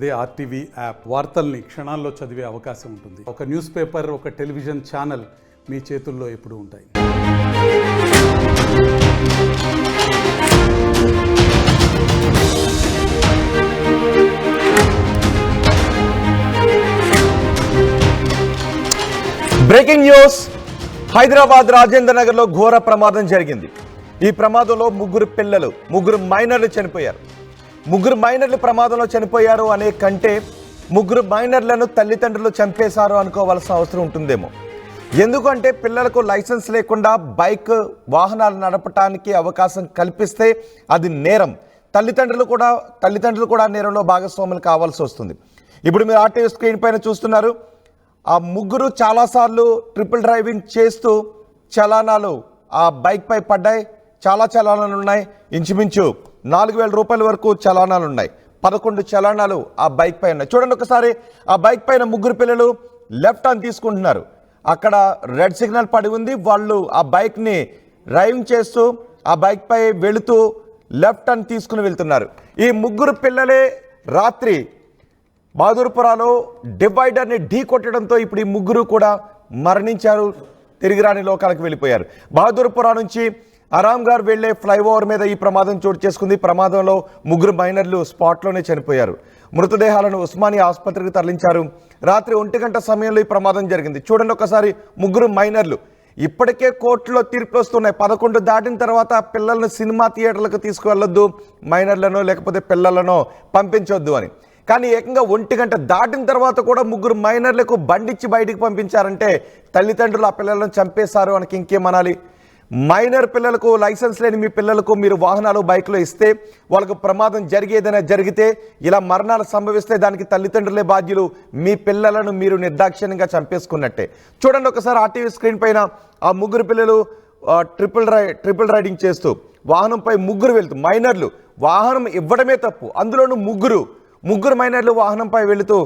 అదే RTV app వార్తల్ని క్షణాల్లో చదివే అవకాశం ఉంటుంది. ఒక న్యూస్ పేపర్ ఒక టెలివిజన్ ఛానల్ మీ చేతుల్లో ఎప్పుడు ఉంటాయి. Breaking news. హైదరాబాద్ రాజేంద్ర నగర్లో ఘోర ప్రమాదం జరిగింది. ఈ ప్రమాదంలో ముగ్గురు పిల్లలు ముగ్గురు మైనర్లు చనిపోయారు. ముగ్గురు మైనర్లు ప్రమాదంలో చనిపోయారు అనే కంటే ముగ్గురు మైనర్లను తల్లిదండ్రులు చంపేశారు అనుకోవాల్సిన అవసరం ఉంటుందేమో. ఎందుకంటే పిల్లలకు లైసెన్స్ లేకుండా బైక్ వాహనాలు నడపటానికి అవకాశం కల్పిస్తే అది నేరం. తల్లిదండ్రులు కూడా తల్లిదండ్రులు కూడా నేరంలో భాగస్వాములు కావాల్సి వస్తుంది. ఇప్పుడు మీరు ఆర్టీఓ స్క్రీన్ పైన చూస్తున్నారు. ఆ ముగ్గురు చాలాసార్లు ట్రిపుల్ డ్రైవింగ్ చేస్తూ చలానాలు ఆ బైక్పై పడ్డాయి. చాలా చలానాలు ఉన్నాయి. ఇంచుమించు నాలుగు వేల రూపాయల వరకు చలానాలు ఉన్నాయి పదకొండు చలానాలు ఆ బైక్ పై ఉన్నాయి. చూడండి ఒకసారి ఆ బైక్ పైన ముగ్గురు పిల్లలు లెఫ్ట్ టర్న్ తీసుకుంటున్నారు. అక్కడ రెడ్ సిగ్నల్ పడి ఉంది. వాళ్ళు ఆ బైక్ని డ్రైవింగ్ చేస్తూ ఆ బైక్ పై వెళుతూ లెఫ్ట్ టర్న్ తీసుకుని వెళ్తున్నారు. ఈ ముగ్గురు పిల్లలే రాత్రి బహదూర్పురాలో డివైడర్ని ఢీ కొట్టడంతో ఇప్పుడు ఈ ముగ్గురు కూడా మరణించారు. తిరిగి రాని లోకాలకు వెళ్ళిపోయారు. బహదూర్పురా నుంచి అరామ్ వెళ్ళే ఫ్లైఓవర్ మీద ఈ ప్రమాదం చోటు చేసుకుంది. ప్రమాదంలో ముగ్గురు మైనర్లు స్పాట్లోనే చనిపోయారు. మృతదేహాలను ఉస్మానియా ఆసుపత్రికి తరలించారు. రాత్రి ఒంటి గంట సమయంలో ఈ ప్రమాదం జరిగింది. చూడండి ఒకసారి ముగ్గురు మైనర్లు. ఇప్పటికే కోర్టులో తీర్పులు వస్తున్నాయి. పదకొండు దాటిన తర్వాత పిల్లలను సినిమా థియేటర్లకు తీసుకువెళ్ళొద్దు మైనర్లను లేకపోతే పిల్లలను పంపించొద్దు అని. కానీ ఏకంగా ఒంటి గంట దాటిన తర్వాత కూడా ముగ్గురు మైనర్లకు బండిచ్చి బయటికి పంపించారంటే తల్లిదండ్రులు ఆ పిల్లలను చంపేశారు అనకి ఇంకేమనాలి మైనర్ పిల్లలకు లైసెన్స్ లేని మీ పిల్లలకు మీరు వాహనాలు బైక్లో ఇస్తే వాళ్ళకు ప్రమాదం జరిగేదైనా జరిగితే ఇలా మరణాలు సంభవిస్తే దానికి తల్లిదండ్రులే బాధ్యులు. మీ పిల్లలను మీరు నిర్దాక్షిణ్యంగా చంపేసుకున్నట్టే. చూడండి ఒకసారి ఆర్టీవీ స్క్రీన్ పైన ఆ ముగ్గురు పిల్లలు ట్రిపుల్ రై ట్రిపుల్ రైడింగ్ చేస్తూ వాహనంపై ముగ్గురు వెళ్తూ మైనర్లు వాహనం ఇవ్వడమే తప్పు. అందులోనూ ముగ్గురు ముగ్గురు మైనర్లు వాహనంపై వెళుతూ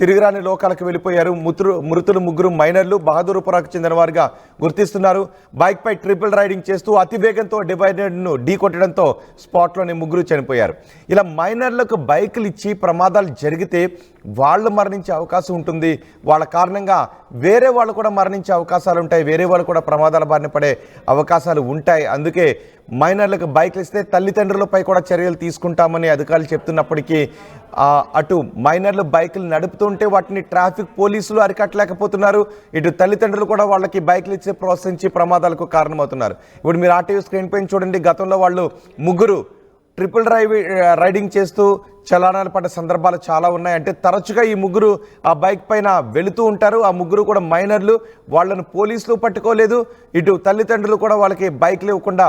తిరిగిరాని లోకాలకు వెళ్ళిపోయారు. మృతులు మృతులు ముగ్గురు మైనర్లు బహదూర్పురాకు చెందిన వారిగా గుర్తిస్తున్నారు. బైక్పై ట్రిపుల్ రైడింగ్ చేస్తూ అతివేగంతో డివైడర్ను ఢీ కొట్టడంతో స్పాట్లోనే ముగ్గురు చనిపోయారు. ఇలా మైనర్లకు బైకులు ఇచ్చి ప్రమాదాలు జరిగితే వాళ్ళు మరణించే అవకాశం ఉంటుంది. వాళ్ళ కారణంగా వేరే వాళ్ళు కూడా మరణించే అవకాశాలు ఉంటాయి. వేరే వాళ్ళు కూడా ప్రమాదాల బారిన పడే అవకాశాలు ఉంటాయి. అందుకే మైనర్లకు బైక్లు ఇస్తే తల్లిదండ్రులపై కూడా చర్యలు తీసుకుంటామని అధికారులు చెప్తున్నప్పటికీ అటు మైనర్లు బైకులు నడుపుతుంటే వాటిని ట్రాఫిక్ పోలీసులు అరికట్టలేకపోతున్నారు. ఇటు తల్లిదండ్రులు కూడా వాళ్ళకి బైక్లు ఇచ్చి ప్రోత్సహించి ప్రమాదాలకు కారణమవుతున్నారు. ఇప్పుడు మీరు ఆర్టీవీ స్క్రీన్ పైన చూడండి గతంలో వాళ్ళు ముగ్గురు ట్రిపుల్ డ్రైవ్ రైడింగ్ చేస్తూ చలానాలు పడ్డ సందర్భాలు చాలా ఉన్నాయి. అంటే తరచుగా ఈ ముగ్గురు ఆ బైక్ పైన వెళుతూ ఉంటారు. ఆ ముగ్గురు కూడా మైనర్లు. వాళ్ళను పోలీసులు పట్టుకోలేదు. ఇటు తల్లిదండ్రులు కూడా వాళ్ళకి బైక్లు ఇవ్వకుండా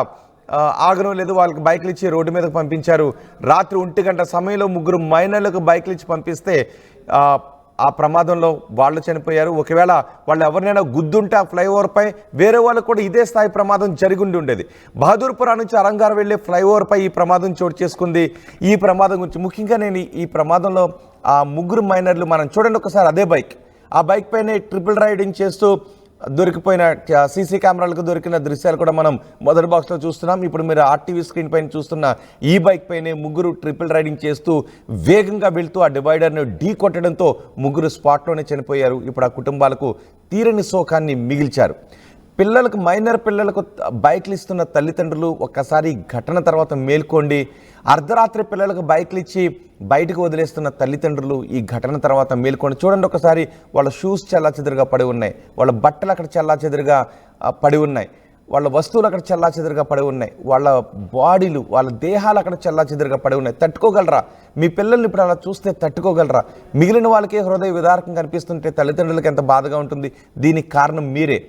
ఆగడం లేదు. వాళ్ళకి బైక్లు ఇచ్చి రోడ్డు మీదకు పంపించారు. రాత్రి ఒంటి గంట సమయంలో ముగ్గురు మైనర్లకు బైక్లు ఇచ్చి పంపిస్తే ఆ, ప్రమాదంలో వాళ్ళు చనిపోయారు. ఒకవేళ వాళ్ళు ఎవరినైనా గుద్దుంటే ఆ ఫ్లైఓవర్పై వేరే వాళ్ళు కూడా ఇదే స్థాయి ప్రమాదం జరిగి ఉండి ఉండేది. బహదూర్పురా నుంచి అరంగారు వెళ్ళే ఫ్లైఓవర్ పై ఈ ప్రమాదం చోటు చేసుకుంది. ఈ ప్రమాదం గురించి ముఖ్యంగా నేను ఈ- ఈ ప్రమాదంలో ఆ ముగ్గురు మైనర్లు మనం చూడండి ఒకసారి అదే బైక్. ఆ బైక్ పైన ట్రిపుల్ రైడింగ్ చేస్తూ దొరికిపోయిన సీసీ కెమెరాలకు దొరికిన దృశ్యాలు కూడా మనం మొదటి బాక్స్లో చూస్తున్నాం. ఇప్పుడు మీరు ఆర్టీవీ స్క్రీన్ పైన చూస్తున్న ఈ బైక్ పైనే ముగ్గురు ట్రిపుల్ రైడింగ్ చేస్తూ వేగంగా వెళ్తూ ఆ డివైడర్ను ఢీ కొట్టడంతో ముగ్గురు స్పాట్లోనే చనిపోయారు. ఇప్పుడు ఆ కుటుంబాలకు తీరని శోకాన్ని మిగిల్చారు. పిల్లలకు మైనర్ పిల్లలకు బైక్లు ఇస్తున్న తల్లిదండ్రులు ఒక్కసారి ఘటన తర్వాత మేల్కోండి. అర్ధరాత్రి పిల్లలకు బైక్లు ఇచ్చి బయటకు వదిలేస్తున్న తల్లిదండ్రులు ఈ ఘటన తర్వాత మేల్కోండి. చూడండి ఒకసారి వాళ్ళ షూస్ చల్లా చెదురుగా పడి ఉన్నాయి. వాళ్ళ బట్టలు అక్కడ చెల్లాచెదురుగా పడి ఉన్నాయి. వాళ్ళ వస్తువులు అక్కడ చెల్లాచెదురుగా పడి ఉన్నాయి. వాళ్ళ బాడీలు వాళ్ళ దేహాలు అక్కడ చెల్లాచెదురుగా పడి ఉన్నాయి. తట్టుకోగలరా? మీ పిల్లల్ని ఇప్పుడు అలా చూస్తే తట్టుకోగలరా? మిగిలిన వాళ్ళకే హృదయ విదారకం కనిపిస్తుంటే తల్లిదండ్రులకు ఎంత బాధగా ఉంటుంది? దీనికి కారణం మీరే.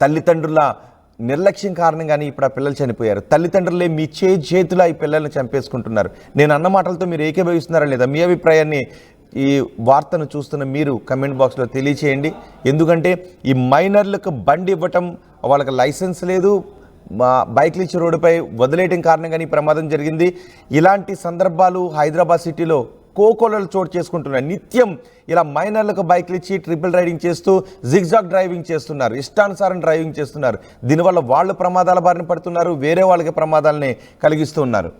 తల్లిదండ్రుల నిర్లక్ష్యం కారణంగానే ఇప్పుడు ఆ పిల్లలు చనిపోయారు. తల్లిదండ్రులే మీ చే చేతులు ఈ పిల్లల్ని చంపేసుకుంటున్నారు. నేను అన్న మాటలతో మీరు ఏకీభవిస్తున్నారా లేదా? మీ అభిప్రాయాన్ని ఈ వార్తను చూస్తున్న మీరు కమెంట్ బాక్స్లో తెలియచేయండి. ఎందుకంటే ఈ మైనర్లకు బండి ఇవ్వటం వాళ్ళకి లైసెన్స్ లేదు మా బైక్లు ఇచ్చి రోడ్డుపై వదిలేయటం కారణంగానే ఈ ప్రమాదం జరిగింది. ఇలాంటి సందర్భాలు హైదరాబాద్ సిటీలో కోకోలలు చోటు చేసుకుంటున్నారు నిత్యం ఇలా మైనర్లకు బైక్లు ఇచ్చి ట్రిపుల్ రైడింగ్ చేస్తూ జిగ్జాగ్ డ్రైవింగ్ చేస్తున్నారు. ఇష్టానుసారం డ్రైవింగ్ చేస్తున్నారు. దీనివల్ల వాళ్ళు ప్రమాదాల బారిన పడుతున్నారు వేరే వాళ్ళకి ప్రమాదాలని కలిగిస్తూ ఉన్నారు.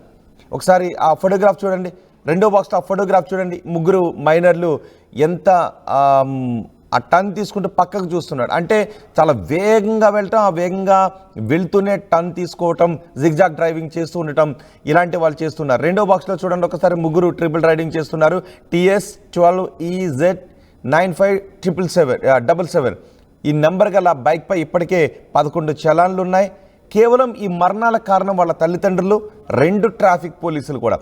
ఒకసారి ఆ ఫోటోగ్రాఫ్ చూడండి. రెండో బాక్స్లో ఆ ఫోటోగ్రాఫ్ చూడండి. ముగ్గురు మైనర్లు ఎంత ఆ టర్న్ తీసుకుంటూ పక్కకు చూస్తున్నాడు. అంటే చాలా వేగంగా వెళ్ళటం ఆ వేగంగా వెళ్తూనే టర్న్ తీసుకోవటం జిగ్జాగ్ డ్రైవింగ్ చేస్తూ ఉండటం ఇలాంటి వాళ్ళు చేస్తున్నారు. రెండో బాక్స్లో చూడండి ఒకసారి ముగ్గురు ట్రిపుల్ రైడింగ్ చేస్తున్నారు. TS twelve EZ nine five triple seven double seven ఈ నెంబర్ గల బైక్పై ఇప్పటికే పదకొండు చలాన్లు ఉన్నాయి. కేవలం ఈ మరణాల కారణం వాళ్ళ తల్లిదండ్రులు రెండు ట్రాఫిక్ పోలీసులు కూడా.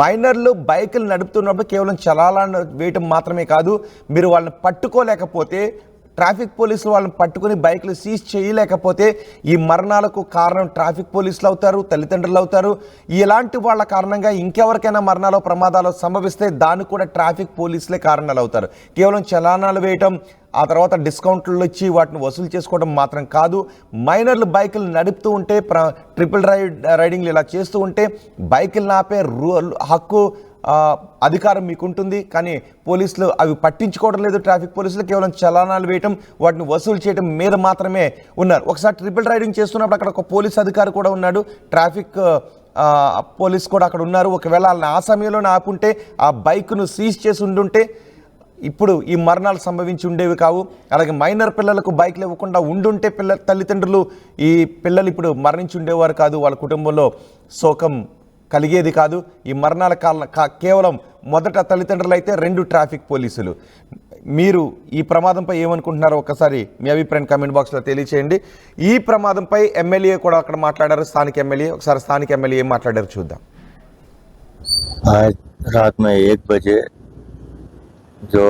మైనర్లు బైకులు నడుపుతున్నప్పుడు కేవలం చలాలను వేయటం మాత్రమే కాదు మీరు వాళ్ళని పట్టుకోలేకపోతే ట్రాఫిక్ పోలీసులు వాళ్ళని పట్టుకుని బైకులు సీజ్ చేయలేకపోతే ఈ మరణాలకు కారణం ట్రాఫిక్ పోలీసులు అవుతారు తల్లిదండ్రులు అవుతారు. ఇలాంటి వాళ్ళ కారణంగా ఇంకెవరికైనా మరణాలు ప్రమాదాలు సంభవిస్తే దానికి కూడా ట్రాఫిక్ పోలీసులే కారణాలు అవుతారు కేవలం చలానాలు వేయటం ఆ తర్వాత డిస్కౌంట్లు ఇచ్చి వాటిని వసూలు చేసుకోవడం మాత్రం కాదు. మైనర్లు బైకులు నడుపుతూ ఉంటే ప్ర ట్రిపుల్ రైడ్ రైడింగ్లు ఇలా చేస్తూ ఉంటే బైకులు నాపే రూ హక్కు అధికారం మీకు ఉంటుంది కానీ పోలీసులు అవి పట్టించుకోవడం లేదు. ట్రాఫిక్ పోలీసులు కేవలం చలానాలు వేయటం వాటిని వసూలు చేయడం మీద మాత్రమే ఉన్నారు. ఒకసారి ట్రిపుల్ రైడింగ్ చేస్తున్నప్పుడు అక్కడ ఒక పోలీస్ అధికారి కూడా ఉన్నాడు. ట్రాఫిక్ పోలీస్ కూడా అక్కడ ఉన్నారు. ఒకవేళ వాళ్ళని ఆ సమయంలోనే ఆపుంటే ఆ బైక్ను సీజ్ చేసి ఉండుంటే ఇప్పుడు ఈ మరణాలు సంభవించి ఉండేవి కావు. అలాగే మైనర్ పిల్లలకు బైక్లు ఇవ్వకుండా ఉండుంటే పిల్ల తల్లిదండ్రులు ఈ పిల్లలు ఇప్పుడు మరణించి ఉండేవారు కాదు. వాళ్ళ కుటుంబంలో శోకం కలిగేది కాదు ఈ మరణాల కారణం కా- కేవలం మొదట తల్లిదండ్రులు అయితే రెండు ట్రాఫిక్ పోలీసులు మీరు ఈ ప్రమాదంపై ఏమనుకుంటున్నారో ఒకసారి మీ అభిప్రాయం కామెంట్ బాక్స్లో తెలియచేయండి ఈ ప్రమాదంపై ఎమ్మెల్యే కూడా అక్కడ మాట్లాడారు స్థానిక ఎమ్మెల్యే ఒకసారి స్థానిక ఎమ్మెల్యే ఏం మాట్లాడారు చూద్దాం आज रात में एक बजे जो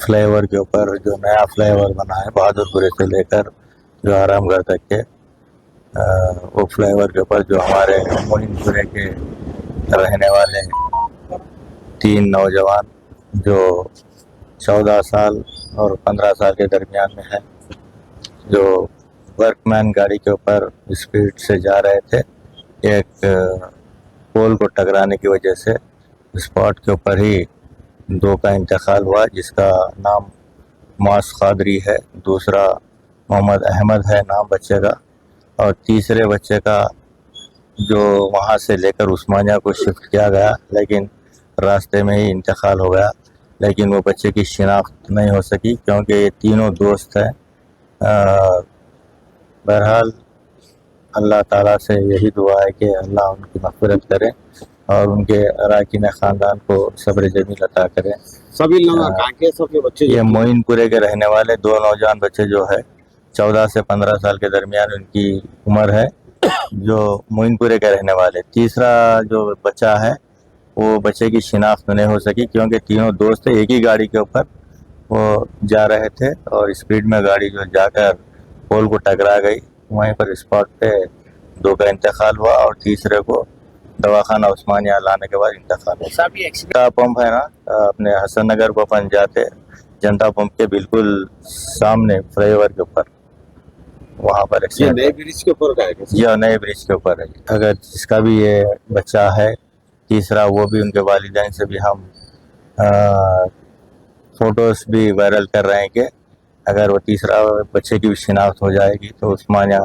फ्लाईओवर के ऊपर जो नया फ्लाईओवर बना है बहादुरपुरे से लेकर जो आरामगढ़ तक के وہ فلائی اوور کے اوپر جو ہمارے معین پورے کے رہنے والے تین نوجوان جو چودہ سال اور پندرہ سال کے درمیان میں ہیں، جو ورک مین گاڑی کے اوپر اسپیڈ سے جا رہے تھے، ایک پول کو ٹکرانے کی وجہ سے اسپاٹ کے اوپر ہی دو کا انتقال ہوا، جس کا نام معاذ قادری ہے، دوسرا محمد احمد ہے، نام بچے کا اور تیسرے بچے کا جو وہاں سے لے کر عثمانیہ کو شفٹ کیا گیا لیکن راستے میں ہی انتقال ہو گیا لیکن وہ بچے کی شناخت نہیں ہو سکی کیونکہ یہ تینوں دوست ہیں۔ بہرحال اللہ تعالیٰ سے یہی دعا ہے کہ اللہ ان کی مغفرت کرے اور ان کے اراکین خاندان کو صبر جمیل عطا کرے۔ سبھی لوگ یہ معین پورے کے رہنے والے دو نوجوان بچے جو ہے چودہ سے پندرہ سال کے درمیان ان کی عمر ہے جو معین پورے کے رہنے والے۔ تیسرا جو بچہ ہے وہ بچے کی شناخت نہیں ہو سکی کیونکہ تینوں دوست ایک ہی گاڑی کے اوپر وہ جا رہے تھے اور اسپیڈ میں گاڑی جو جا کر پول کو ٹکرا گئی۔ وہیں پر اسپاٹ پہ دو کا انتقال ہوا اور تیسرے کو دواخانہ عثمانیہ لانے کے بعد انتقال ہوا۔ پمپ ہے نا اپنے حسن نگر کو پن جاتے جنتا پمپ کے بالکل سامنے فلائی اوور کے اوپر۔ وہاں پر یہ نئے برج کے اوپر کا ہے یہ نئے برج کے اوپر ہے۔ اگر جس کا بھی یہ بچہ ہے تیسرا وہ بھی ان کے والدین سے بھی ہم فوٹوز بھی وائرل کر رہے ہیں کہ اگر وہ تیسرا بچے کی بھی شناخت ہو جائے گی تو عثمانیہ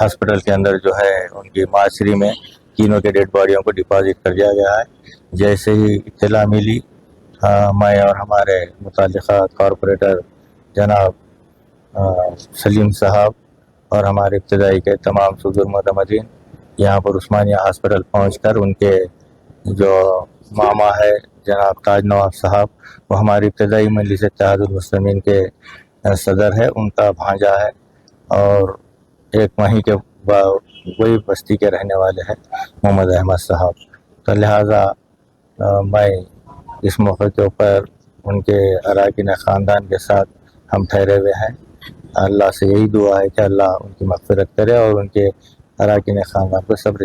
ہاسپٹل کے اندر جو ہے ان کی معاشری میں تینوں کے ڈیڈ باڈیوں کو ڈپازٹ کر دیا گیا ہے۔ جیسے ہی اطلاع ملی میں اور ہمارے متعلقہ کارپوریٹر جناب سلیم صاحب اور ہمارے ابتدائی کے تمام سزر مدمدین یہاں پر عثمانیہ ہاسپٹل پہنچ کر ان کے جو ماما ہے، جناب تاج نواب صاحب، وہ ہماری ابتدائی مجلس اتحاد المسلمین کے صدر ہے ان کا بھانجا ہے اور ایک ماہی کے وہی بستی کے رہنے والے ہیں محمد احمد صاحب۔ تو لہٰذا میں اس موقع کے اوپر ان کے اراکین خاندان کے ساتھ ہم ٹھہرے ہوئے ہیں۔ اللہ سے یہی دعا ہے کہ اللہ ان کی مغفرت کرے اور ان کے اراکین خاندان کو صبر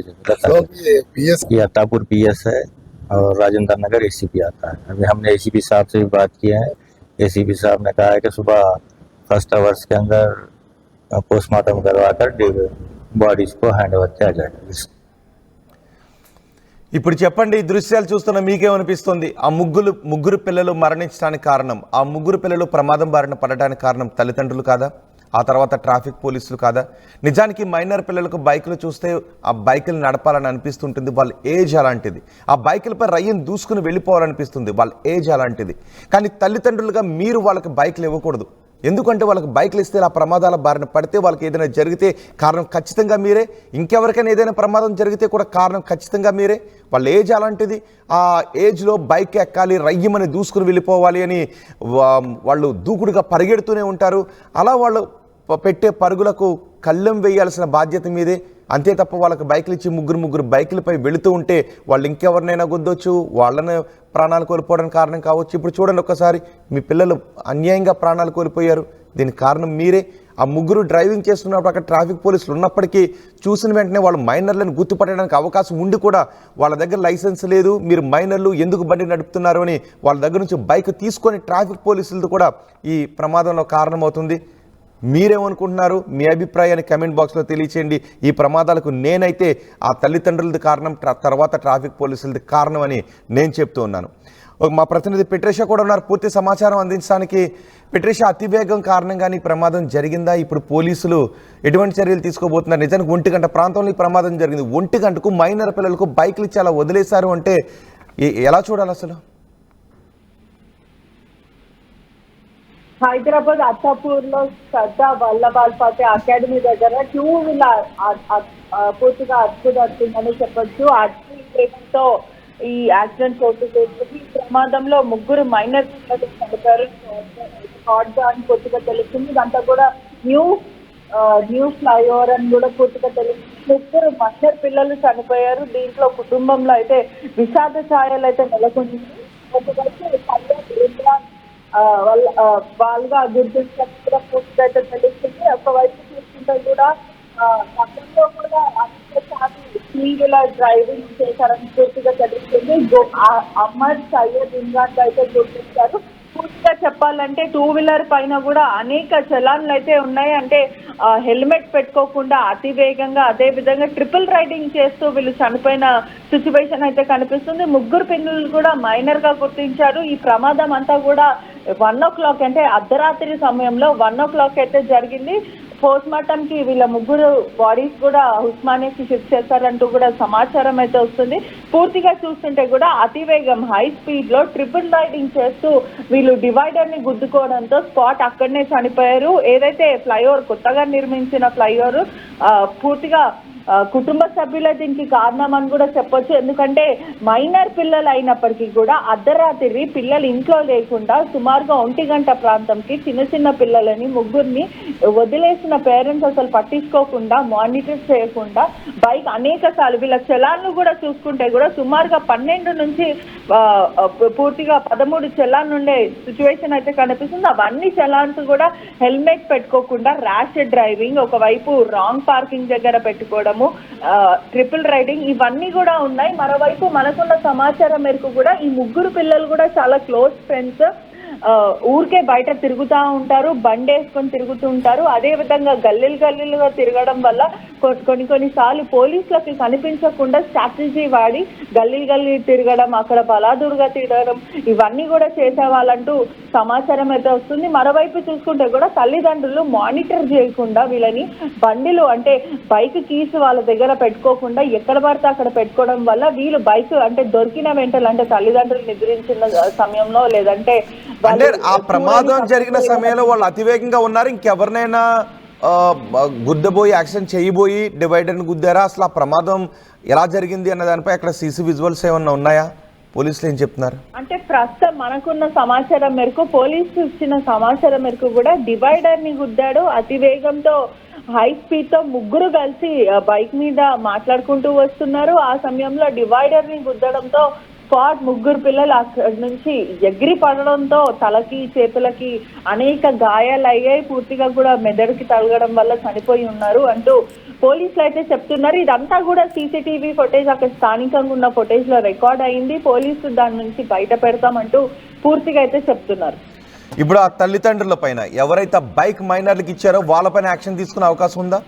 یہ اتاپور پور پی ایس ہے اور راجندر نگر اے سی پی آتا ہے۔ ابھی ہم نے اے سی پی صاحب سے بھی بات کی ہے۔ اے سی پی صاحب نے کہا ہے کہ صبح فرسٹ آورس کے اندر پوسٹ مارٹم کروا کر باڈیز کو ہینڈ اوور کیا جائے۔ گا ఇప్పుడు చెప్పండి ఈ దృశ్యాలు చూస్తున్న మీకేమనిపిస్తుంది? ఆ ముగ్గురు ముగ్గురు పిల్లలు మరణించడానికి కారణం ఆ ముగ్గురు పిల్లలు ప్రమాదం బారిన పడటానికి కారణం తల్లిదండ్రులు కాదా? ఆ తర్వాత ట్రాఫిక్ పోలీసులు కాదా? నిజానికి మైనర్ పిల్లలకు బైకులు చూస్తే ఆ బైకులు నడపాలని అనిపిస్తుంటుంది వాళ్ళ ఏజ్ అలాంటిది. ఆ బైకులపై రయ్యం దూసుకుని వెళ్ళిపోవాలనిపిస్తుంది వాళ్ళ ఏజ్ అలాంటిది. కానీ తల్లిదండ్రులుగా మీరు వాళ్ళకి బైకులు ఇవ్వకూడదు. ఎందుకంటే వాళ్ళకి బైక్లు ఇస్తే ఆ ప్రమాదాల బారిన పడితే వాళ్ళకి ఏదైనా జరిగితే కారణం ఖచ్చితంగా మీరే. ఇంకెవరికైనా ఏదైనా ప్రమాదం జరిగితే కూడా కారణం ఖచ్చితంగా మీరే. వాళ్ళ ఏజ్ అలాంటిది. ఆ ఏజ్లో బైక్ ఎక్కాలి రయ్యమని దూసుకుని వెళ్ళిపోవాలి అని వా- వాళ్ళు దూకుడుగా పరిగెడుతూనే ఉంటారు. అలా వాళ్ళు పెట్టే పరుగులకు కళ్ళెం వేయాల్సిన బాధ్యత మీదే. అంతే తప్ప వాళ్ళకి బైకులు ఇచ్చి ముగ్గురు ముగ్గురు బైకులపై వెళుతూ ఉంటే వాళ్ళు ఇంకెవరినైనా గుద్దొచ్చు వాళ్ళని ప్రాణాలు కోల్పోవడానికి కారణం కావచ్చు. ఇప్పుడు చూడండి ఒక్కసారి మీ పిల్లలు అన్యాయంగా ప్రాణాలు కోల్పోయారు. దీనికి కారణం మీరే. ఆ ముగ్గురు డ్రైవింగ్ చేస్తున్నప్పుడు అక్కడ ట్రాఫిక్ పోలీసులు ఉన్నప్పటికీ చూసిన వెంటనే వాళ్ళు మైనర్లను గుర్తుపట్టడానికి అవకాశం ఉండి కూడా వాళ్ళ దగ్గర లైసెన్స్ లేదు మీరు మైనర్లు ఎందుకు బండి నడుపుతున్నారు అని వాళ్ళ దగ్గర నుంచి బైక్ తీసుకొని ట్రాఫిక్ పోలీసులతో కూడా ఈ ప్రమాదంలో కారణమవుతుంది. మీరేమనుకుంటున్నారు? మీ అభిప్రాయాన్ని కమెంట్ బాక్స్లో తెలియచేయండి. ఈ ప్రమాదాలకు నేనైతే ఆ తల్లిదండ్రులది కారణం తర్వాత ట్రాఫిక్ పోలీసులది కారణం అని నేను చెప్తూ ఉన్నాను. మా ప్రతినిధి పెట్రేషా కూడా ఉన్నారు. పూర్తి సమాచారం అందించడానికి పెట్రేషా అతివేగం కారణంగానే ఈ ప్రమాదం జరిగిందా? ఇప్పుడు పోలీసులు ఎటువంటి చర్యలు తీసుకోబోతున్నారు? నిజానికి ఒంటి గంట ప్రాంతంలో ఈ ప్రమాదం జరిగింది. ఒంటి గంటకు మైనర్ పిల్లలకు బైక్లు ఇచ్చి అలా వదిలేశారు అంటే ఎలా చూడాలి అసలు? హైదరాబాద్ అత్తాపూర్లో సర్దా వల్లభాల్ పాతే అకాడమీ దగ్గర. టూ వీలర్ పూర్తిగా అద్భుతమని చెప్పొచ్చు. తో ఈ యాక్సిడెంట్ చోటు చేసుకుని ఈ ప్రమాదంలో ముగ్గురు మైనర్ పిల్లలు చనిపోయారు. హాట్ అని పూర్తిగా తెలుస్తుంది. ఇదంతా కూడా న్యూ న్యూ ఫ్లైఓవర్ అని కూడా పూర్తిగా తెలుస్తుంది. ముగ్గురు మైనర్ పిల్లలు చనిపోయారు. దీంట్లో కుటుంబంలో అయితే విషాద ఛాయలు అయితే నెలకొంది. ఒకవైపు వాళ్ళ ఆ, వాళ్ళుగా గుర్తించినట్టు కూడా పూర్తిగా అయితే తెలుస్తుంది. ఒకవైపు చూసుకుంటే కూడా ఆ, గతంలో కూడా టీవీల డ్రైవింగ్ చేశారని పూర్తిగా తెలుస్తుంది. గో- సయ్యద్ ఇమ్రాన్ అయితే గుర్తించారు. పూర్తిగా చెప్పాలంటే టూ వీలర్ పైన కూడా అనేక చలాన్లు అయితే ఉన్నాయి. అంటే హెల్మెట్ పెట్టుకోకుండా అతి వేగంగా అదే విధంగా ట్రిపుల్ రైడింగ్ చేస్తూ వీళ్ళు చనిపోయిన సిచ్యువేషన్ అయితే కనిపిస్తుంది. ముగ్గురు పిల్లలు కూడా మైనర్గా గుర్తించారు. ఈ ప్రమాదం అంతా కూడా వన్ ఓ క్లాక్ అంటే అర్ధరాత్రి సమయంలో వన్ ఓ క్లాక్ అయితే జరిగింది. పోస్ట్ మార్టం కి వీళ్ళ ముగ్గురు బాడీస్ కూడా హుస్మానియాకి షిఫ్ట్ చేశారంటూ కూడా సమాచారం అయితే వస్తుంది. పూర్తిగా చూస్తుంటే కూడా అతివేగం హై స్పీడ్లో ట్రిపుల్ రైడింగ్ చేస్తూ వీళ్ళు డివైడర్ని గుద్దుకోవడంతో స్పాట్ అక్కడనే చనిపోయారు. ఏదైతే ఫ్లైఓవర్ కొత్తగా నిర్మించిన ఫ్లైఓవర్ పూర్తిగా కుటుంబ సభ్యులే దీనికి కారణం అని కూడా చెప్పొచ్చు. ఎందుకంటే మైనర్ పిల్లలు అయినప్పటికీ కూడా అర్ధరాత్రి పిల్లలు ఇంట్లో లేకుండా సుమారుగా ఒంటి గంట ప్రాంతంకి చిన్న చిన్న పిల్లలని ముగ్గురిని వదిలేసిన పేరెంట్స్ అసలు పట్టించుకోకుండా మానిటర్ చేయకుండా బైక్ అనేక సార్లు వీళ్ళ చలాన్లు కూడా చూసుకుంటే కూడా సుమారుగా పన్నెండు నుంచి పూర్తిగా పదమూడు చలాన్ ఉండే సిచ్యువేషన్ అయితే కనిపిస్తుంది. అవన్నీ చలాన్స్ కూడా హెల్మెట్ పెట్టుకోకుండా ర్యాష్ డ్రైవింగ్ ఒకవైపు రాంగ్ పార్కింగ్ దగ్గర పెట్టుకోవడం చేయడము ట్రిపుల్ రైడింగ్ ఇవన్నీ కూడా ఉన్నాయి. మరోవైపు మనకున్న సమాచారం మేరకు కూడా ఈ ముగ్గురు పిల్లలు కూడా చాలా క్లోజ్ ఫ్రెండ్స్ ఊరికే బయట తిరుగుతూ ఉంటారు బండి వేసుకొని తిరుగుతూ ఉంటారు. అదే విధంగా గల్లీలు గల్లీలుగా తిరగడం వల్ల కొన్ని కొన్నిసార్లు పోలీసులకి కనిపించకుండా స్ట్రాటజీ వాడి గల్లీ గల్లీ తిరగడం అక్కడ బలాదూరుగా తిరగడం ఇవన్నీ కూడా చేసేవాళ్ళంటూ సమాచారం అయితే వస్తుంది. మరోవైపు చూసుకుంటే కూడా తల్లిదండ్రులు మానిటర్ చేయకుండా వీళ్ళని బండిలు అంటే బైక్ కీస్ వాళ్ళ దగ్గర పెట్టుకోకుండా ఎక్కడ పడితే అక్కడ పెట్టుకోవడం వల్ల వీళ్ళు బైక్ అంటే దొరికిన వెంటనే అంటే తల్లిదండ్రులు నిద్రించిన సమయంలో లేదంటే అంటే ఆ ప్రమాదం జరిగిన సమయంలో వాళ్ళు అతివేగంగా ఉన్నారు. ఇంకెవరినైనా గుద్దబోయి యాక్సిడెంట్ చేయబోయి డివైడర్ని గుద్దారా? అసలు ఆ ప్రమాదం ఎలా జరిగింది అన్న దానిపై అక్కడ సీసీ విజువల్స్ ఏమన్నా ఉన్నాయా? పోలీసులు ఏం చెప్తున్నారు? అంటే ప్రస్తుతం మనకున్న సమాచారం మేరకు పోలీసులు ఇచ్చిన సమాచారం మేరకు కూడా డివైడర్ని గుద్దాడు. అతి వేగంతో హై స్పీడ్తో ముగ్గురు కలిసి బైక్ మీద మాట్లాడుకుంటూ వస్తున్నారు. ఆ సమయంలో డివైడర్ని గుద్దడంతో స్పాట్ ముగ్గురు పిల్లలు అక్కడి నుంచి ఎగిరి పడడంతో తలకి చేతులకి అనేక గాయాలు అయ్యాయి పూర్తిగా కూడా మెదడుకి తగలడం వల్ల చనిపోయి ఉన్నారు అంటూ పోలీసులు అయితే చెప్తున్నారు. ఇదంతా కూడా సీసీటీవీ ఫుటేజ్ అక్కడ స్థానికంగా ఉన్న ఫుటేజ్లో రికార్డ్ అయింది. పోలీసులు దాని నుంచి బయట పెడతామంటూ పూర్తిగా అయితే చెప్తున్నారు. ఇప్పుడు ఆ తల్లిదండ్రుల పైన ఎవరైతే బైక్ మైనర్లకు ఇచ్చారో వాళ్ళపైన యాక్షన్ తీసుకునే అవకాశం ఉందా?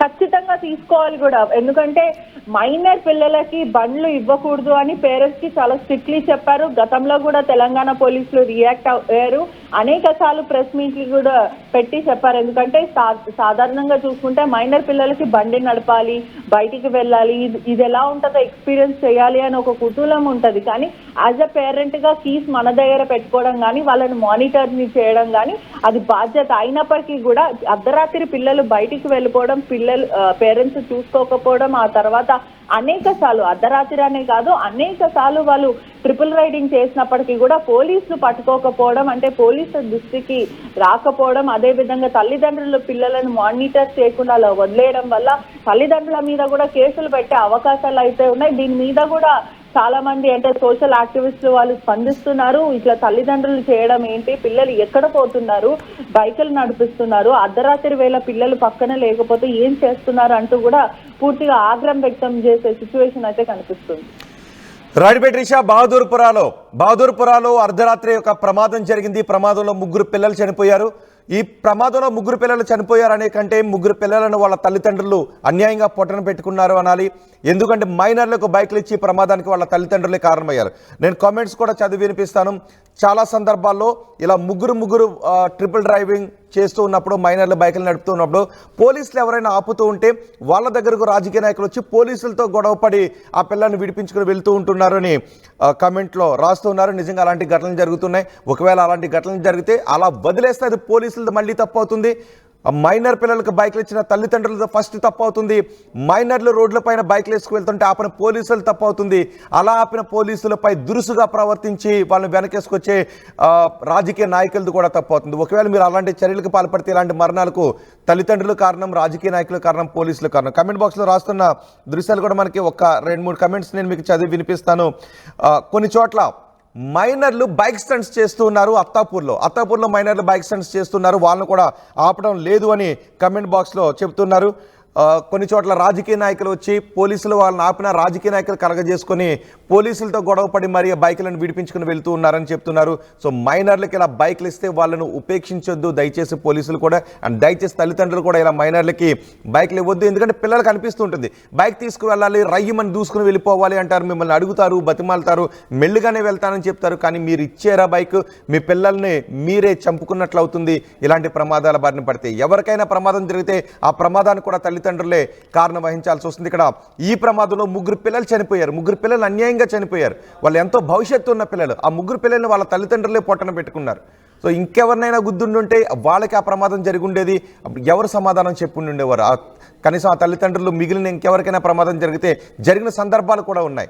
ఖచ్చితంగా తీసుకోవాలి కూడా. ఎందుకంటే మైనర్ పిల్లలకి బండ్లు ఇవ్వకూడదు అని పేరెంట్స్కి చాలా స్ట్రిక్ట్లీ చెప్పారు. గతంలో కూడా తెలంగాణ పోలీసులు రియాక్ట్ అయ్యారు. అనేక సార్లు ప్రెస్ మీట్లు కూడా పెట్టి చెప్పారు. ఎందుకంటే సా- సాధారణంగా చూసుకుంటే మైనర్ పిల్లలకి బండి నడపాలి బయటికి వెళ్ళాలి ఇది ఇది ఎలా ఉంటుందో ఎక్స్పీరియన్స్ చేయాలి అని ఒక కుతూహలం ఉంటది. కానీ యాజ్ అ పేరెంట్గా కీస్ మన దగ్గర పెట్టుకోవడం కానీ వాళ్ళని మానిటర్ చేయడం కానీ అది బాధ్యత అయినప్పటికీ కూడా అర్ధరాత్రి పిల్లలు బయటికి వెళ్ళిపోవడం పిల్లలు పేరెంట్స్ చూసుకోకపోవడం ఆ తర్వాత అనేక సార్లు అర్ధరాత్రి అనే కాదు అనేక సార్లు వాళ్ళు ట్రిపుల్ రైడింగ్ చేసినప్పటికీ కూడా పోలీసులు పట్టుకోకపోవడం అంటే పోలీసు దృష్టికి రాకపోవడం అదే విధంగా తల్లిదండ్రులు పిల్లలను మానిటర్ చేయకుండా అలా వదిలేయడం వల్ల తల్లిదండ్రుల మీద కూడా కేసులు పెట్టే అవకాశాలు అయితే ఉన్నాయి. దీని మీద కూడా చాలా మంది అంటే సోషల్ యాక్టివిస్టులు వాళ్ళు స్పందిస్తున్నారు. ఇట్లా తల్లిదండ్రులు చేయడం ఏంటి? పిల్లలు ఎక్కడ పోతున్నారు? బైకులు నడిపిస్తున్నారు. అర్ధరాత్రి వేళ పిల్లలు పక్కన లేకపోతే ఏం చేస్తున్నారు అంటూ కూడా పూర్తిగా ఆగ్రహం వ్యక్తం చేసే సిచ్యువేషన్ అయితే కనిపిస్తుంది. రాడిపేట రిషా బహదూర్పురాలో బహదూర్పురాలో అర్ధరాత్రి ఒక ప్రమాదం జరిగింది. ప్రమాదంలో ముగ్గురు పిల్లలు చనిపోయారు. ఈ ప్రమాదంలో ముగ్గురు పిల్లలు చనిపోయారనే కంటే ముగ్గురు పిల్లలను వాళ్ళ తల్లిదండ్రులు అన్యాయంగా పొట్టన పెట్టుకున్నారు అనాలి. ఎందుకంటే మైనర్లకు బైక్లు ఇచ్చి ఈ ప్రమాదానికి వాళ్ళ తల్లిదండ్రులే కారణమయ్యారు. నేను కామెంట్స్ కూడా చదివి వినిపిస్తాను. చాలా సందర్భాల్లో ఇలా ముగ్గురు ముగ్గురు ట్రిపుల్ డ్రైవింగ్ చేస్తూ ఉన్నప్పుడు మైనర్లు బైకులు నడుపుతూ ఉన్నప్పుడు పోలీసులు ఎవరైనా ఆపుతూ ఉంటే వాళ్ళ దగ్గరకు రాజకీయ నాయకులు వచ్చి పోలీసులతో గొడవపడి ఆ పిల్లల్ని విడిపించుకుని వెళ్తూ ఉంటున్నారని కమెంట్లో రాస్తున్నారు నిజంగా అలాంటి ఘటనలు జరుగుతున్నాయి. ఒకవేళ అలాంటి ఘటనలు జరిగితే అలా వదిలేస్తే అది పోలీసులది మళ్ళీ తప్పు అవుతుంది. మైనర్ పిల్లలకు బైక్లు ఇచ్చిన తల్లిదండ్రులతో ఫస్ట్ తప్పు అవుతుంది మైనర్లు రోడ్లపైన బైక్లు వేసుకు వెళ్తుంటే ఆపిన పోలీసులు తప్పు అవుతుంది అలా ఆపిన పోలీసులపై దురుసుగా ప్రవర్తించి వాళ్ళని వెనకేసుకొచ్చే రాజకీయ నాయకులది కూడా తప్పు అవుతుంది ఒకవేళ మీరు అలాంటి చర్యలకు పాల్పడితే ఇలాంటి మరణాలకు తల్లిదండ్రులు కారణం రాజకీయ నాయకులు కారణం పోలీసులు కారణం. కమెంట్ బాక్స్లో రాస్తున్న దృశ్యాలు కూడా మనకి ఒక రెండు మూడు కమెంట్స్ నేను మీకు చదివి వినిపిస్తాను. కొన్ని చోట్ల మైనర్లు బైక్ స్టంట్స్ చేస్తూ ఉన్నారు అత్తాపూర్లో. అత్తాపూర్లో మైనర్లు బైక్ స్టంట్స్ చేస్తున్నారు. వాళ్ళను కూడా ఆపడం లేదు అని కమెంట్ బాక్స్లో చెప్తున్నారు. కొన్ని చోట్ల రాజకీయ నాయకులు వచ్చి పోలీసులు వాళ్ళని ఆపిన రాజకీయ నాయకులు కలగజేసుకొని పోలీసులతో గొడవపడి మరి బైకులను విడిపించుకుని వెళ్తూ ఉన్నారని చెప్తున్నారు. సో మైనర్లకి ఇలా బైక్లు ఇస్తే వాళ్ళను ఉపేక్షించొద్దు దయచేసి పోలీసులు కూడా అండ్ దయచేసి తల్లిదండ్రులు కూడా ఇలా మైనర్లకి బైక్లు ఇవ్వద్దు. ఎందుకంటే పిల్లలకు అనిపిస్తుంటుంది బైక్ తీసుకువెళ్ళాలి రయ్యమని దూసుకుని వెళ్ళిపోవాలి అంటారు మిమ్మల్ని అడుగుతారు బతిమాలతారు మెల్లుగానే వెళ్తానని చెప్తారు కానీ మీరు ఇచ్చారా బైక్? మీ పిల్లల్ని మీరే చంపుకున్నట్లు అవుతుంది ఇలాంటి ప్రమాదాల బారిన పడితే. ఎవరికైనా ప్రమాదం జరిగితే ఆ ప్రమాదానికి కూడా తల్లి తల్లిదండ్రులే కారణం వహించాల్సి వస్తుంది. ఇక్కడ ఈ ప్రమాదంలో ముగ్గురు పిల్లలు చనిపోయారు. ముగ్గురు పిల్లలు అన్యాయంగా చనిపోయారు. వాళ్ళు ఎంతో భవిష్యత్తు ఉన్న పిల్లలు. ఆ ముగ్గురు పిల్లల్ని వాళ్ళ తల్లిదండ్రులే పొట్టన పెట్టుకున్నారు. సో ఇంకెవరినైనా గుద్దుండుంటే వాళ్ళకి ఆ ప్రమాదం జరిగి ఉండేది అప్పుడు ఎవరు సమాధానం చెప్పుండేవారు ఆ- కనీసం ఆ తల్లిదండ్రులు మిగిలిన ఇంకెవరికైనా ప్రమాదం జరిగితే జరిగిన సందర్భాలు కూడా ఉన్నాయి.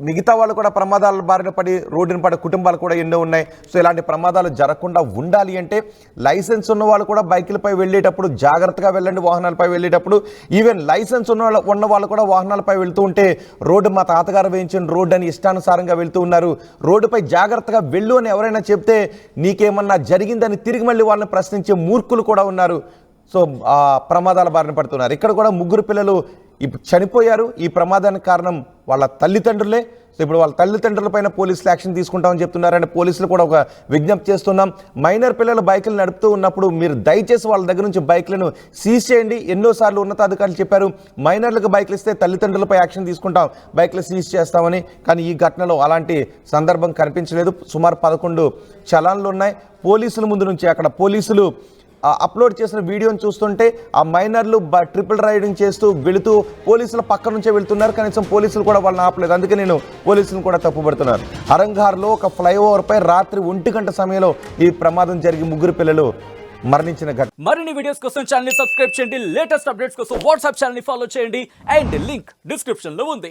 మిగతా వాళ్ళు కూడా ప్రమాదాల బారిన పడి రోడ్డున పడే కుటుంబాలు కూడా ఎన్నో ఉన్నాయి. సో ఇలాంటి ప్రమాదాలు జరగకుండా ఉండాలి అంటే లైసెన్స్ ఉన్న వాళ్ళు కూడా బైకులపై వెళ్ళేటప్పుడు జాగ్రత్తగా వెళ్ళండి వాహనాలపై వెళ్ళేటప్పుడు. ఈవెన్ లైసెన్స్ ఉన్న వాళ్ళ- ఉన్న వాళ్ళు కూడా వాహనాలపై వెళ్తూ ఉంటే రోడ్డు మా తాతగారు వేయించిన రోడ్డు అని ఇష్టానుసారంగా వెళ్తూ ఉన్నారు. రోడ్డుపై జాగ్రత్తగా వెళ్ళు అని ఎవరైనా చెప్తే నీకేమన్నా జరిగిందని తిరిగి మళ్ళీ వాళ్ళని ప్రశ్నించే మూర్ఖులు కూడా ఉన్నారు. సో ప్రమాదాల బారిన పడుతున్నారు. ఇక్కడ కూడా ముగ్గురు పిల్లలు ఇప్పుడు చనిపోయారు. ఈ ప్రమాదానికి కారణం వాళ్ళ తల్లిదండ్రులే. సో ఇప్పుడు వాళ్ళ తల్లిదండ్రులపైన పోలీసులు యాక్షన్ తీసుకుంటామని చెప్తున్నారని పోలీసులు కూడా ఒక విజ్ఞప్తి చేస్తున్నాం. మైనర్ పిల్లలు బైకులు నడుపుతూ ఉన్నప్పుడు మీరు దయచేసి వాళ్ళ దగ్గర నుంచి బైక్లను సీజ్ చేయండి. ఎన్నోసార్లు ఉన్నతాధికారులు చెప్పారు మైనర్లకు బైక్లు ఇస్తే తల్లిదండ్రులపై యాక్షన్ తీసుకుంటాం. బైక్లు సీజ్ చేస్తామని. కానీ ఈ ఘటనలో అలాంటి సందర్భం కనిపించలేదు. సుమారు పదకొండు చలాన్లు ఉన్నాయి. పోలీసుల ముందు నుంచి అక్కడ పోలీసులు అప్లోడ్ చేసిన వీడియోని చూస్తుంటే ఆ మైనర్లు ట్రిపుల్ రైడింగ్ చేస్తూ వెళుతూ పోలీసుల పక్క నుంచే వెళ్తున్నారు. కనీసం పోలీసులు కూడా వాళ్ళని ఆపలేదు. అందుకే నేను పోలీసులను కూడా తప్పుపడుతున్నాను అరంఘార్లో ఒక ఫ్లైఓవర్పై రాత్రి ఒంటి గంట సమయంలో ఈ ప్రమాదం జరిగి ముగ్గురు పిల్లలు మరణించిన ఘటన మరిన్ని వీడియోస్ కోసం ఛానల్ సబ్స్క్రైబ్ చేయండి. లేటెస్ట్ అప్డేట్స్ కోసం వాట్సాప్ ఛానల్ ఫాలో చేయండి. అండ్ లింక్ డిస్క్రిప్షన్లో ఉంది.